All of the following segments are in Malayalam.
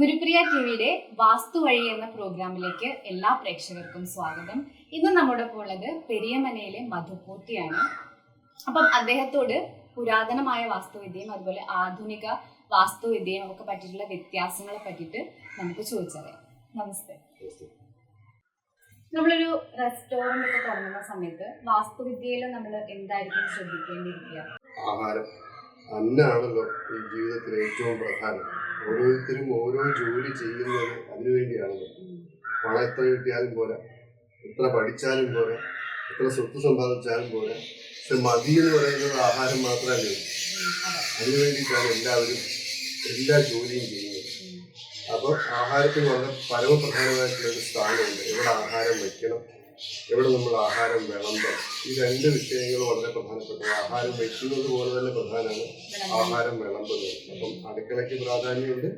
ഗുരുപ്രിയ ടിവിയുടെ വാസ്തു വഴി എന്ന പ്രോഗ്രാമിലേക്ക് എല്ലാ പ്രേക്ഷകർക്കും സ്വാഗതം. ഇന്ന് നമ്മുടെ ഒപ്പം ഉള്ളത് പെരിയമനയിലെ മധുപൂർത്തിയാണ് അപ്പം അദ്ദേഹത്തോട് പുരാതനമായ വാസ്തുവിദ്യയും അതുപോലെ ആധുനിക വാസ്തുവിദ്യയും ഒക്കെ പറ്റിയിട്ടുള്ള വ്യത്യാസങ്ങളെ പറ്റിയിട്ട് നമുക്ക് ചോദിച്ചറിയാം. നമസ്തേ. നമ്മളൊരു റെസ്റ്റോറന്റ് ഒക്കെ തുടങ്ങുന്ന സമയത്ത് വാസ്തുവിദ്യയിൽ നമ്മൾ എന്തായിരിക്കും ശ്രദ്ധിക്കേണ്ടിയിരിക്കുക? ആഹാരം. അന്നാണല്ലോ ഈ ജീവിതത്തിൽ ഏറ്റവും പ്രധാനം. ഓരോരുത്തരും ഓരോ ജോലി ചെയ്യുന്നത് അതിനു വേണ്ടിയാണ്. പണം എത്ര കിട്ടിയാലും പോരാ. എത്ര പഠിച്ചാലും പോരാ. എത്ര സ്വത്ത് സമ്പാദിച്ചാലും പോരാ. പക്ഷെ മതി എന്ന് പറയുന്നത് ആഹാരം മാത്രമല്ലേ. അതിനു വേണ്ടിയിട്ടാണ് എല്ലാവരും എല്ലാ ജോലിയും ചെയ്യുന്നത്. അപ്പോൾ ആഹാരത്തിന് വളരെ പരമപ്രധാനമായിട്ടുള്ള ഒരു സ്ഥാനമുണ്ട്. എവിടെ ആഹാരം വയ്ക്കണം? എവിടെ നമ്മൾ ആഹാരം വേണം ഈ രണ്ട് വിഷയങ്ങൾ വളരെ പ്രധാനപ്പെട്ടത് ആഹാരം വയ്ക്കുന്നത് പോലെ തന്നെ പ്രധാനമാണ് ആഹാരം വേണം അപ്പം അടുക്കളയ്ക്ക് പ്രാധാന്യമുണ്ട്.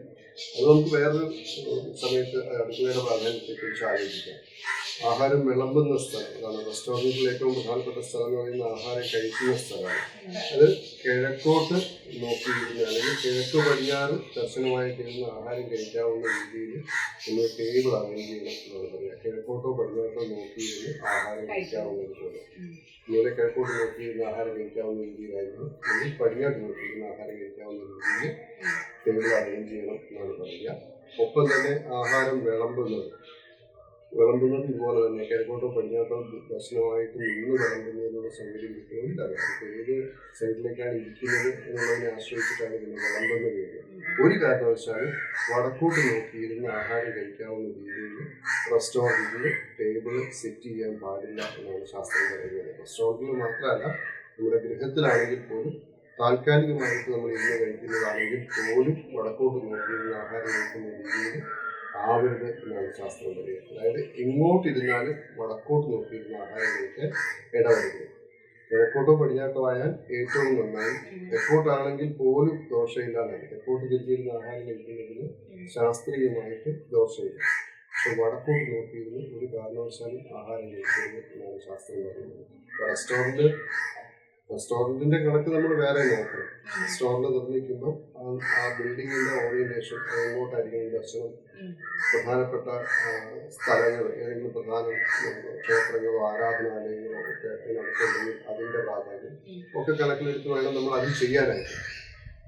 അത് നമുക്ക് വേറൊരു സമയത്ത് അടുക്കളയുടെ പ്രാധാന്യത്തെക്കുറിച്ച് ആലോചിക്കാം. ആഹാരം വിളമ്പുന്ന സ്ഥലം. അതാണ് റെസ്റ്റോറന്റിൽ ഏറ്റവും പ്രധാനപ്പെട്ട സ്ഥലം എന്ന് പറയുന്ന ആഹാരം കഴിക്കുന്ന സ്ഥലമാണ്. അത് കിഴക്കോട്ട് നോക്കിയിരുന്ന അല്ലെങ്കിൽ കിഴക്ക് പടിഞ്ഞാറ് ദർശനമായിട്ടിരുന്ന് ആഹാരം കഴിക്കാവുന്ന രീതിയിൽ നമ്മൾ ടേബിൾ അറേഞ്ച് ചെയ്യണം പറയാം കിഴക്കോട്ടോ പടിഞ്ഞാറോ നോക്കിയിരുന്ന് ആഹാരം കഴിക്കാവുന്ന പോലെ ഇതുപോലെ കിഴക്കോട്ട് നോക്കിയിരുന്ന ആഹാരം കഴിക്കാവുന്ന രീതിയിലായിരുന്നു. അല്ലെങ്കിൽ പടിഞ്ഞാട്ട് നോക്കിയിരുന്ന ആഹാരം കഴിക്കാവുന്ന രീതിയിൽ ടേബിൾ അറേഞ്ച് ചെയ്യണം എന്നാണ് പറയുക. ഒപ്പം തന്നെ ആഹാരം വിളമ്പുന്നത് വിളമ്പുന്നത് ഇതുപോലെ തന്നെ. കിഴക്കോട്ടോ പടിഞ്ഞാട്ടോ ദർശനമായിട്ട് നിന്ന് വിളമ്പുന്നതിനുള്ള സൗകര്യം ഇപ്പോൾ ഏത് സൈഡിലേക്കാണ് ഇരിക്കുന്നത് എന്നുള്ളതിനെ ആശ്രയിച്ചിട്ടാണ് പിന്നെ വിളമ്പുന്നത് ഒരു കാരണവശാലും വടക്കോട്ട് നോക്കിയിരുന്ന് ആഹാരം കഴിക്കാവുന്ന രീതിയിൽ റെസ്റ്റോറന്റിൽ ടേബിൾ സെറ്റ് ചെയ്യാൻ പാടില്ല എന്നാണ് ശാസ്ത്രം പറയുന്നത്. റെസ്റ്റോറന്റിൽ മാത്രമല്ല നമ്മുടെ ഗൃഹത്തിലാണെങ്കിൽ പോലും താൽക്കാലികമായിട്ട് നമ്മൾ ഇന്ന് കഴിക്കുന്നതാണെങ്കിൽ പോലും വടക്കോട്ട് നോക്കിയിരുന്ന് ആഹാരം കഴിക്കുന്ന രീതിയിൽ ആവരുത് എന്നാണ് ശാസ്ത്രം പറയുന്നത് അതായത് എങ്ങോട്ട് ഇരുന്നാലും വടക്കോട്ട് നോക്കിയിരുന്ന ആഹാരം കഴിക്കാൻ കിഴക്കോട്ടോ പടിഞ്ഞാട്ടോ ആയാൽ ഏറ്റവും നന്നായി തെക്കോട്ടാണെങ്കിൽ പോലും ദോഷമില്ലാതെ തെക്കോട്ട് തിരിച്ചിരുന്ന ആഹാരം കഴിക്കുന്നതിന് ശാസ്ത്രീയമായിട്ട് ദോഷമില്ല പക്ഷെ വടക്കോട്ട് നോക്കിയിരുന്ന് ഒരു കാരണവശാലും ആഹാരം കഴിക്കരുത് എന്നാണ് ശാസ്ത്രം പറയുന്നത് റെസ്റ്റോറന്റ് റെസ്റ്റോറന്റിന്റെ കണക്ക് നമ്മൾ വേറെ നോക്കണം. റെസ്റ്റോറന്റ് നിർമ്മിക്കുമ്പോൾ ആ- ബിൽഡിങ്ങിന്റെ ഓറിയന്റേഷൻ എങ്ങോട്ടായിരിക്കും ദർശനം? പ്രധാനപ്പെട്ട സ്ഥലങ്ങൾ ഏതെങ്കിലും പ്രധാന ക്ഷേത്രങ്ങളോ ആരാധനാലയങ്ങളോ ഒക്കെ അതിനടുത്തുണ്ടെങ്കിൽ അതിന്റെ പ്രാധാന്യം ഒക്കെ കണക്കിലെടുത്ത് വേണം നമ്മൾ അത് ചെയ്യാനായിട്ട്.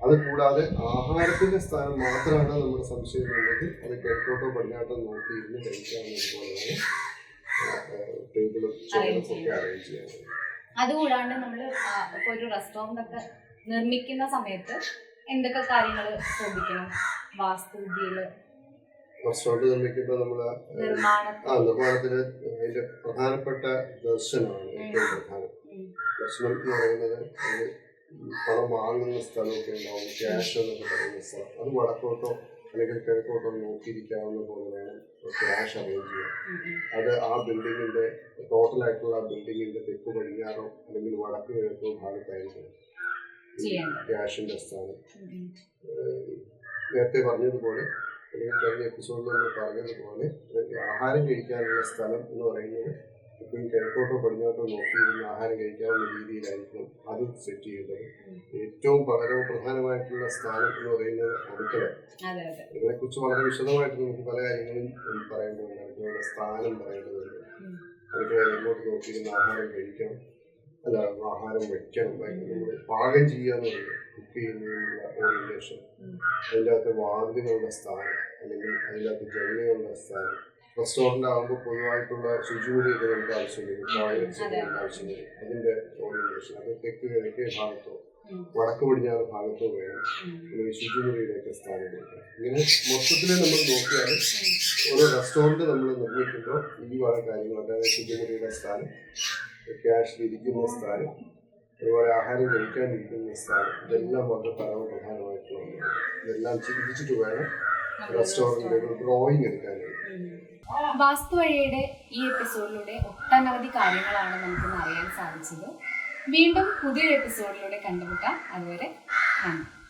അത് കൂടാതെ ആഹാരത്തിന്റെ സ്ഥാനം മാത്രമാണ് നമ്മുടെ സംശയം ഉണ്ടെങ്കിൽ അത് കിഴക്കോട്ടോ പടിഞ്ഞാട്ടോ നോക്കി ഇരുന്ന് കഴിക്കാവുന്നതുപോലെയാണ് ടേബിളും ചെയറും ഒക്കെ അറേഞ്ച് ചെയ്യാൻ. അതുകൂടാണ്ട് നമ്മൾ ഇപ്പോൾ ഒരു റെസ്റ്റോറന്റ് ഒക്കെ നിർമ്മിക്കുന്ന സമയത്ത് എന്തൊക്കെ കാര്യങ്ങൾ ശ്രദ്ധിക്കണം? വാസ്തുവിദ്യയിൽ റെസ്റ്റോറന്റ് നിർമ്മിക്കുമ്പോൾ നമ്മൾ ആ നിർമ്മാണത്തിന് അതിന്റെ പ്രധാനപ്പെട്ട ദർശനമാണ് ഏറ്റവും പ്രധാനം. ദർശനം എന്ന് പറയുന്നത് പണം വാങ്ങുന്ന സ്ഥലമൊക്കെ ഉണ്ടാവും ക്യാഷ് എന്നൊക്കെ പറയുന്ന സ്ഥലം. അത് വടക്കോട്ടോ അല്ലെങ്കിൽ കിഴക്കോട്ടൊന്ന് നോക്കിയിരിക്കാവുന്ന പോലെ വേണം ക്യാഷ് അറേഞ്ച് ചെയ്യാൻ. അത് ആ ബിൽഡിങ്ങിന്റെ ടോട്ടലായിട്ടുള്ള ആ ബിൽഡിങ്ങിന്റെ തെക്ക് പടിഞ്ഞാറോ അല്ലെങ്കിൽ വടക്ക് കിഴക്കോ ഭാഗത്തായിരിക്കും. ക്യാഷിന്റെ സ്ഥാനം നേരത്തെ പറഞ്ഞതുപോലെ അല്ലെങ്കിൽ കഴിഞ്ഞ എപ്പിസോഡിൽ നമ്മൾ പറഞ്ഞതുപോലെ ആഹാരം കഴിക്കാനുള്ള സ്ഥലം എന്ന് പറയുന്നത് ഇപ്പം കിഴക്കോട്ടോ പടിഞ്ഞാട്ടോ നോക്കിയിരുന്ന് ആഹാരം കഴിക്കാവുന്ന രീതിയിലായിരിക്കണം അത് സെറ്റ് ചെയ്യേണ്ടത് ഏറ്റവും വളരെ പ്രധാനമായിട്ടുള്ള സ്ഥാനം എന്ന് പറയുന്നത് അടുക്കള. അതെ ഇതിനെക്കുറിച്ച് വളരെ വിശദമായിട്ട് നമുക്ക് പല കാര്യങ്ങളും പറയേണ്ടതുണ്ട് അടുക്കളയുടെ സ്ഥാനം പറയേണ്ടതുണ്ട്. അടുക്കള എങ്ങോട്ട് നോക്കിയിരുന്ന് ആഹാരം കഴിക്കണം അല്ല ആഹാരം വെക്കണം നമ്മൾ പാകം ചെയ്യാന്ന് പറയുന്നത് കുക്ക് ചെയ്യുന്നതിനുള്ള ഓറിയന്റേഷൻ. അതിന്റെ അകത്ത് വാതിലുകളുടെ സ്ഥാനം അല്ലെങ്കിൽ അതിന്റെ അകത്ത് ജനലുകളുടെ സ്ഥാനം. റെസ്റ്റോറന്റ് ആകുമ്പോൾ പൊതുവായിട്ടുള്ള ശുചിമുറിയൊക്കെ നമുക്ക് ആവശ്യം വരും ടോയ്ലറ്റ്സ് നമുക്ക് ആവശ്യം വരും അതിന്റെ ഓറിയന്റേഷൻ അത് തെക്ക് കിഴക്കേ ഭാഗത്തോ. വടക്ക് പടിഞ്ഞാറ് ഭാഗത്തോ വേണം. അല്ലെങ്കിൽ ശുചിമുറിയുടെയൊക്കെ സ്ഥാനം കൊടുക്കണം ഇങ്ങനെ മൊത്തത്തിൽ നമ്മൾ നോക്കിയാൽ ഓരോ റെസ്റ്റോറന്റ് നമ്മൾ നിർമ്മിക്കുമ്പോൾ ഈ വക കാര്യങ്ങൾ അതായത് ശുചിമുറിയുടെ സ്ഥാനം ക്യാഷ് ഇരിക്കുന്ന സ്ഥാനം അതുപോലെ ആഹാരം കഴിക്കാനിരിക്കുന്ന സ്ഥാനം ഇതെല്ലാം വളരെ പരമപ്രധാനമായിട്ടുള്ള. ഇതെല്ലാം ചിന്തിച്ചിട്ട് വേണം റെസ്റ്റോറന്റിൽ ഒരു ഡ്രോയിങ് എടുക്കാനായിട്ട് ഉം. വാസ്തു ഈ എപ്പിസോഡിലൂടെ ഒട്ടനവധി കാര്യങ്ങളാണ് നമുക്കിന്ന് അറിയാൻ സാധിച്ചത്. വീണ്ടും പുതിയൊരു എപ്പിസോഡിലൂടെ കണ്ടുമുട്ടാം. അതുവരെ നന്ദി.